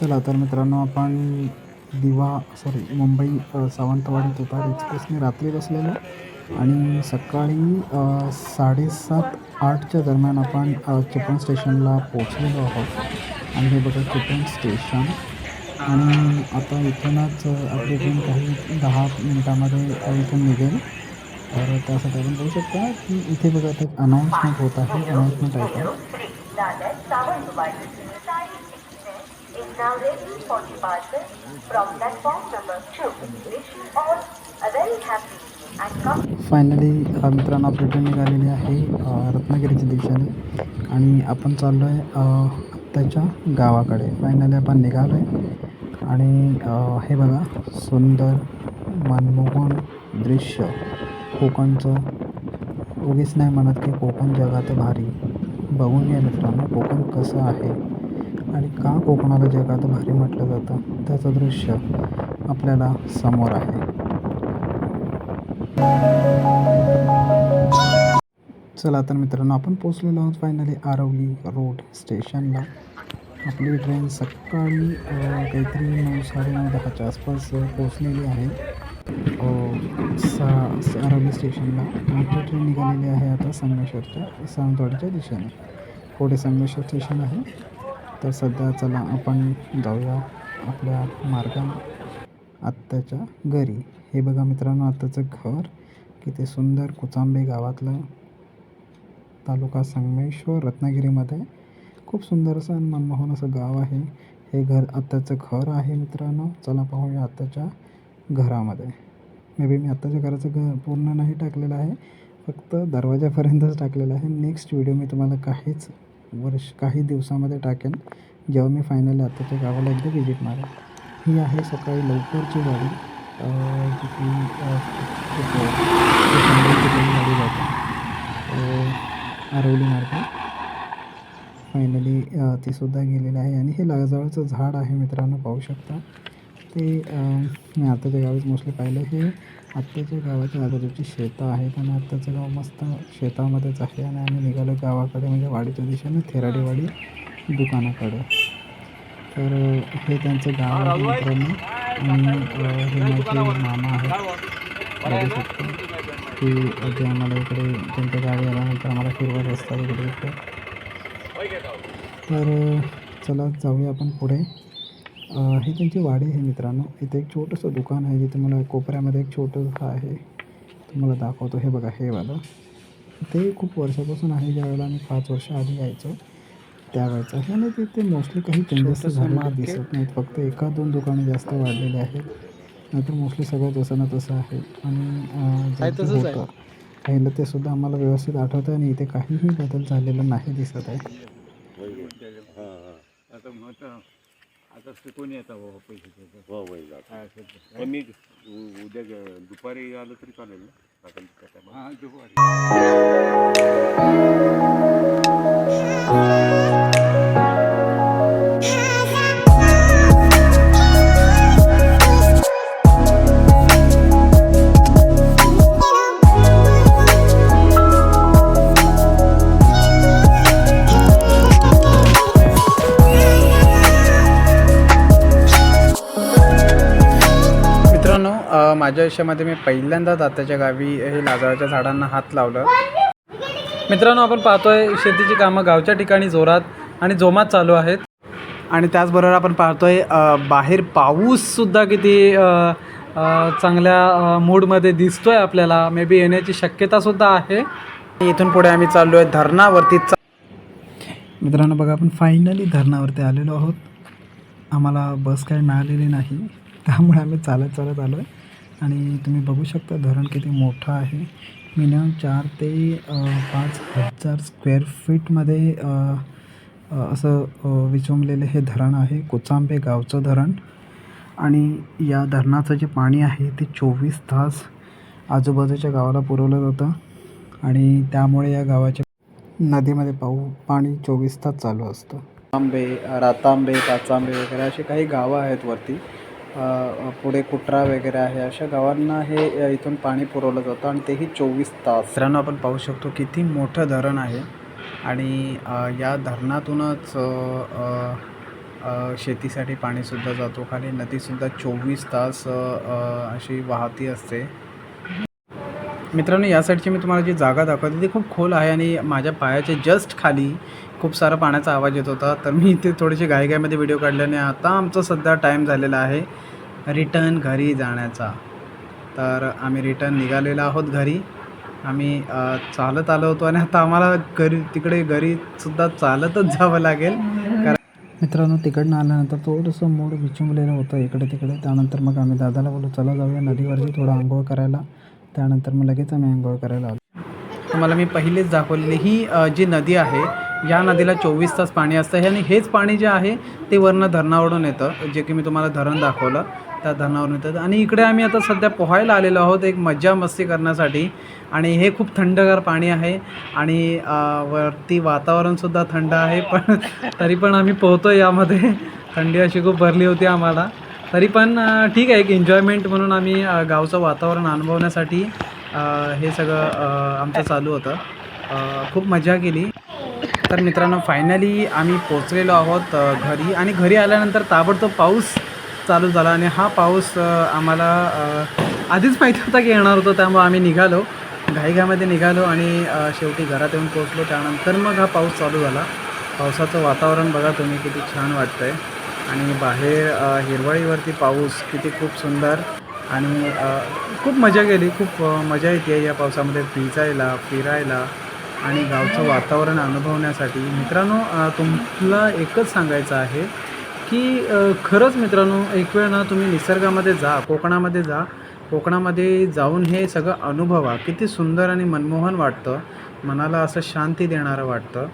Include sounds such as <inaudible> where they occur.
चला तर मित्रांनो आपण दिवा सॉरी मुंबई सावंतवाडी तुतार एक्सप्रेसने रात्री बसलेलो. आणि सकाळी साडेसात आठच्या दरम्यान आपण अ, चिपळूण स्टेशनला पोचलेलो आहोत. आणि हे बघा चिपळूण स्टेशन. आणि आता इथूनच आपली ट्रेन काही दहा मिनिटामध्ये इथून निघेल. तर त्यासाठी आपण बघू शकता की इथे बघा एक अनाऊन्समेंट होत आहे. अनाऊन्समेंट आहे now ready for departure from platform number 2. Wish you all a very happy and comfortable. Finally uh, मित्रांनो आपली ट्रेन निघालेली आहे रत्नागिरीच्या दिशेने. आणि आपण चाललो आहे त्याच्या गावाकडे. फायनली आपण निघालो आहे आणि हे बघा सुंदर मनमोहन दृश्य. कोकणचं उगीच नाही म्हणत की कोकण जगात भारी. बघून घ्या मित्रांनो कोकण कसं आहे. आणि का कोकणाला जगात भारी म्हटलं जातं? त्याचं दृश्य आपल्याला समोर आहे. चला तर मित्रांनो आपण पोचलेलो आहोत फायनली आरवली रोड स्टेशनला आपली ट्रेन सकाळी काहीतरी नऊ साडेनऊ दहाच्या आसपास पोचलेली आहे. सा आरवली स्टेशनला मोठी ट्रेन निघालेली आहे आता संगमेश्वरच्या सावंतवाडीच्या दिशेने. पुढे संगमेश्वर स्टेशन आहे. तर सध्या चला आपण जाऊया आपल्या मार्गाने आत्याच्या घरी. हे बघा मित्रांनो आत्याचं घर. किती सुंदर कुचांबे गावातलं तालुका संगमेश्वर रत्नागिरीमध्ये. खूप सुंदर असं आणि मनमोहन असं गाव आहे. हे घर आत्ताचं घर आहे मित्रांनो. चला पाहूया आत्ताच्या घरामध्ये. मे बी मी आत्ताच्या घराचं घर पूर्ण नाही टाकलेलं आहे. फक्त दरवाजापर्यंतच टाकलेलं आहे. नेक्स्ट व्हिडिओ मी तुम्हाला काहीच वर्ष काही दिवसामध्ये टाकेन. जेव्हा मी फायनली आत्ताच्या गावाला एकदा व्हिजिट मारेन. ही आहे सकाळी लवकरची गाडी. जी की गाडी जाते आरवली मार्ग. फायनली तीसुद्धा गेलेली आहे. आणि हे लाजवळचं झाड आहे मित्रांनो पाहू शकता. ते मी आत्ताच्या गावीच मोस्टली पाहिलं हे आत्ताच्या गावाच्या आजूबाजूची शेतं आहेत आणि आत्ताचं गाव मस्त शेतामध्येच आहे आणि आम्ही निघालो गावाकडे म्हणजे वाडीच्या दिशेने थेराडेवाडी दुकानाकडे. तर हे त्यांचं गाव आहे मित्रांनो. आणि हे माझे मामा आहेत. बघू शकतो की ते आम्हाला इकडे त्यांच्या गावी आल्यानंतर आम्हाला फिरवत असतात इकडे. तर चला जाऊया आपण पुढे. ही त्यांची वाडी आहे मित्रांनो. इथे एक छोटंसं दुकान आहे जिथे मला कोपऱ्यामध्ये एक छोटं आहे. तुम्हाला दाखवतो. हे बघा हे वालं. ते खूप वर्षापासून आहे. ज्यावेळेला आम्ही पाच वर्ष आधी यायचो त्यावेळेचं. आहे आणि तिथे मोस्टली काही चेंजेस झालेले दिसत नाहीत. फक्त एका दोन दुकाने जास्त वाढलेले आहेत. नाहीतर मोस्टली सगळं जसं ना तसं आहे. आणि पहिलं ते सुद्धा आम्हाला व्यवस्थित आठवतं आणि इथे काहीही बदल झालेला नाही दिसत आहे. आता कोणी येतं बाबा पैसे हो बाई जातो काय असेल ते. पण मी उ- उद्या ग- दुपारी आलं तरी चालेल ना रात्री त्या? हा दुपारी माझ्या आयुष्यामध्ये मी पहिल्यांदाच आताच्या गावी हे लाजळाच्या झाडांना हात लावलं. मित्रांनो आपण पाहतोय शेतीची कामं गावच्या ठिकाणी जोरात आणि जोमात चालू आहेत. आणि त्याचबरोबर आपण पाहतोय बाहेर पाऊससुद्धा किती चांगल्या मूडमध्ये मूडमध्ये दिसतोय आपल्याला. मे बी येण्याची शक्यतासुद्धा आहे. इथून पुढे आम्ही चाललो आहे धरणावरती. चा मित्रांनो बघा आपण फायनली धरणावरती आलेलो आहोत. आम्हाला बस काही मिळालेली नाही. त्यामुळे आम्ही चालत चालत आलो आहे आणि तुम्ही बघू शकता धरण किती मोठं आहे. मिनिमम चार ते पाच हजार स्क्वेअर फीटमध्ये असं अ, हे धरण आहे. कोचांबे गावचं धरण. आणि या धरणाचं जे पाणी आहे ते चोवीस तास आजूबाजूच्या गावाला पुरवलं जातं. आणि त्यामुळे या गावाच्या नदीमध्ये पाऊ पाणी चोवीस तास चालू असतं. आंबे रातांबे काचांबे वगैरे अशी काही गावं आहेत वरती. पुढे कुट्रा वगैरे आहे अशा गावांना हे इथून पाणी पुरवलं जातं आणि तेही चोवीस तास. मित्रांनो आपण पाहू शकतो किती मोठं धरण आहे आणि या धरणातूनच शेतीसाठी पाणीसुद्धा जातो. खाली नदीसुद्धा चोवीस तास अशी वाहती असते. मित्रांनो या साईडची मी तुम्हाला जी जागा दाखवते ती खूप खोल आहे आणि माझ्या पायाच्या जस्ट खाली खूप सारा पाण्याचा आवाज येत होता. तर मी इथे थोडीशी घाईघाईमध्ये व्हिडिओ काढले आणि आता आमचा सध्या टाईम झालेला आहे रिटर्न घरी जाण्याचा. तर आम्ही रिटर्न निघालेलो आहोत घरी. आम्ही चालत आलो होतो आणि आता आम्हाला घरी तिकडे घरीसुद्धा चालतच जावं लागेल. कारण मित्रांनो तिकडनं आल्यानंतर थोडंसं मूड विचुंबलेलं होतं इकडे तिकडे. त्यानंतर मग आम्ही दादाला बोलू चला जाऊया नदीवरती थोडं आंघोळ करायला. त्यानंतर मग लगेच आम्ही आंघोळ करायला आलो. तुम्हाला मी पहिलेच दाखवलेली ही जी नदी आहे या नदीला चोवीस तास पाणी असतं. हे आणि हेच पाणी जे आहे ते वरनं धरणावरून येतं. जे की मी तुम्हाला धरण दाखवलं त्या धरणावरून येतं. आणि इकडे आम्ही आता सध्या पोहायला आलेलो आहोत एक मज्जा मस्ती करण्यासाठी. आणि हे खूप थंडगार पाणी आहे. आणि वरती वातावरणसुद्धा थंड आहे. पण <laughs> तरी पण आम्ही पोहतो यामध्ये. थंडी अशी खूप भरली होती आम्हाला. तरी पण ठीक आहे. एक एन्जॉयमेंट म्हणून आम्ही गावचं वातावरण अनुभवण्यासाठी हे सगळं आमचं चालू होतं. खूप मजा केली. तर मित्रांनो फायनली आम्ही पोचलेलो आहोत घरी. आणि घरी आल्यानंतर ताबडतोब पाऊस चालू झाला आणि हा पाऊस आम्हाला आधीच माहिती होता की येणार होतो त्यामुळे आम्ही निघालो. घाईघामध्ये निघालो आणि शेवटी घरात येऊन पोचलो त्यानंतर मग हा पाऊस चालू झाला. पावसाचं वातावरण बघा तुम्ही किती छान वाटतं आहे आणि बाहेर हिरवळीवरती पाऊस किती खूप सुंदर आणि खूप मजा केली. खूप मजा येते या पावसामध्ये. भिजायला फिरायला. आणि गावचं वातावरण अनुभवण्यासाठी. मित्रांनो तुम्हाला एकच सांगायचं आहे की खरंच मित्रांनो एक वेळ ना तुम्ही निसर्गामध्ये जा कोकणामध्ये जा. कोकणामध्ये जाऊन हे सगळं अनुभवा. किती सुंदर आणि मनमोहन वाटतं. मनाला असं शांती देणारं वाटतं.